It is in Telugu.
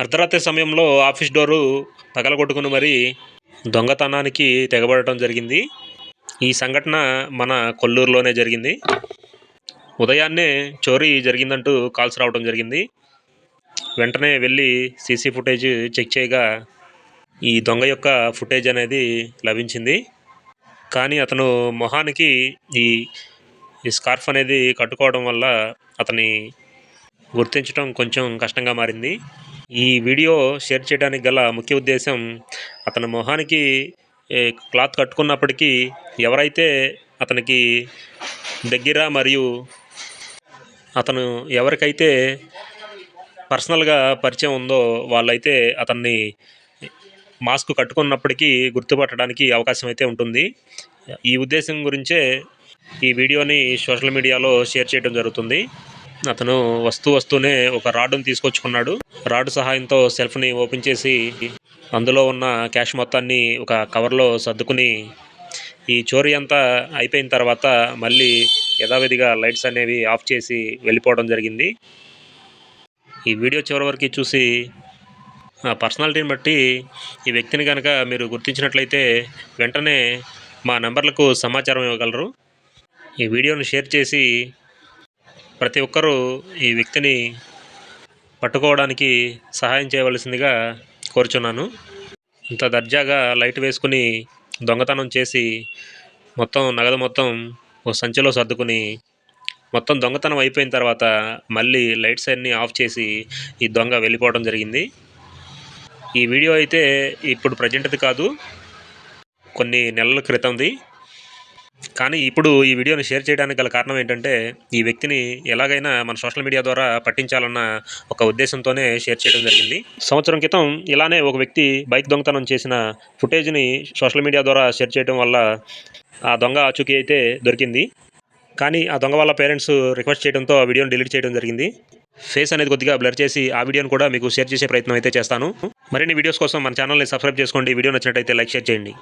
అర్ధరాత్రి సమయంలో ఆఫీస్ డోరు పగలగొట్టుకుని మరి దొంగతనానికి తెగబడటం జరిగింది. ఈ సంఘటన మన కొల్లూరులోనే జరిగింది. ఉదయాన్నే చోరీ జరిగిందంటూ కాల్స్ రావడం జరిగింది. వెంటనే వెళ్ళి సీసీ ఫుటేజ్ చెక్ చేయగా ఈ దొంగ యొక్క ఫుటేజ్ అనేది లభించింది. కానీ అతను మొహానికి ఈ ఈ స్కార్ఫ్ అనేది కట్టుకోవడం వల్ల అతని గుర్తించడం కొంచెం కష్టంగా మారింది. ఈ వీడియో షేర్ చేయడానికి గల ముఖ్య ఉద్దేశం అతని మొహానికి క్లాత్ కట్టుకున్నప్పటికీ ఎవరైతే అతనికి దగ్గర మరియు అతను ఎవరికైతే పర్సనల్గా పరిచయం ఉందో వాళ్ళైతే అతన్ని మాస్క్ కట్టుకున్నప్పటికీ గుర్తుపట్టడానికి అవకాశం అయితే ఉంటుంది. ఈ ఉద్దేశం గురించే ఈ వీడియోని సోషల్ మీడియాలో షేర్ చేయడం జరుగుతుంది. అతను వస్తూ వస్తూనే ఒక రాడ్డును తీసుకొచ్చుకున్నాడు. రాడ్ సహాయంతో సెల్ఫ్ని ఓపెన్ చేసి అందులో ఉన్న క్యాష్ మొత్తాన్ని ఒక కవర్లో సర్దుకుని ఈ చోరీ అంతా అయిపోయిన తర్వాత మళ్ళీ యథావిధిగా లైట్స్ అనేవి ఆఫ్ చేసి వెళ్ళిపోవడం జరిగింది. ఈ వీడియో చివరి వరకు చూసి ఆ పర్సనాలిటీని బట్టి ఈ వ్యక్తిని కనుక మీరు గుర్తించినట్లయితే వెంటనే మా నెంబర్లకు సమాచారం ఇవ్వగలరు. ఈ వీడియోను షేర్ చేసి ప్రతి ఒక్కరూ ఈ వ్యక్తిని పట్టుకోవడానికి సహాయం చేయవలసిందిగా కోరుచున్నాను. ఇంత దర్జాగా లైట్ వేసుకుని దొంగతనం చేసి మొత్తం నగదు మొత్తం ఓ సంచిలో సర్దుకుని మొత్తం దొంగతనం అయిపోయిన తర్వాత మళ్ళీ లైట్స్ అన్నీ ఆఫ్ చేసి ఈ దొంగ వెళ్ళిపోవడం జరిగింది. ఈ వీడియో అయితే ఇప్పుడు ప్రజెంట్ది కాదు కొన్ని నెలల క్రితంది. కానీ ఇప్పుడు ఈ వీడియోని షేర్ చేయడానికి గల కారణం ఏంటంటే ఈ వ్యక్తిని ఎలాగైనా మన సోషల్ మీడియా ద్వారా పట్టించాలన్న ఒక ఉద్దేశంతోనే షేర్ చేయడం జరిగింది. సంవత్సరం క్రితం ఇలానే ఒక వ్యక్తి బైక్ దొంగతనం చేసిన ఫుటేజ్ని సోషల్ మీడియా ద్వారా షేర్ చేయడం వల్ల ఆ దొంగ ఆచూకీ అయితే దొరికింది. కానీ ఆ దొంగ వాళ్ళ పేరెంట్స్ రిక్వెస్ట్ చేయడంతో ఆ వీడియోని డిలీట్ చేయడం జరిగింది. ఫేస్ అనేది కొద్దిగా బ్లర్ చేసి ఆ వీడియోని కూడా మీకు షేర్ చేసే ప్రయత్నం అయితే చేస్తాను. మరిన్ని వీడియోస్ కోసం మన ఛానల్ని సబ్స్క్రైబ్ చేసుకోండి. వీడియో నచ్చినట్టయితే లైక్ షేర్ చేయండి.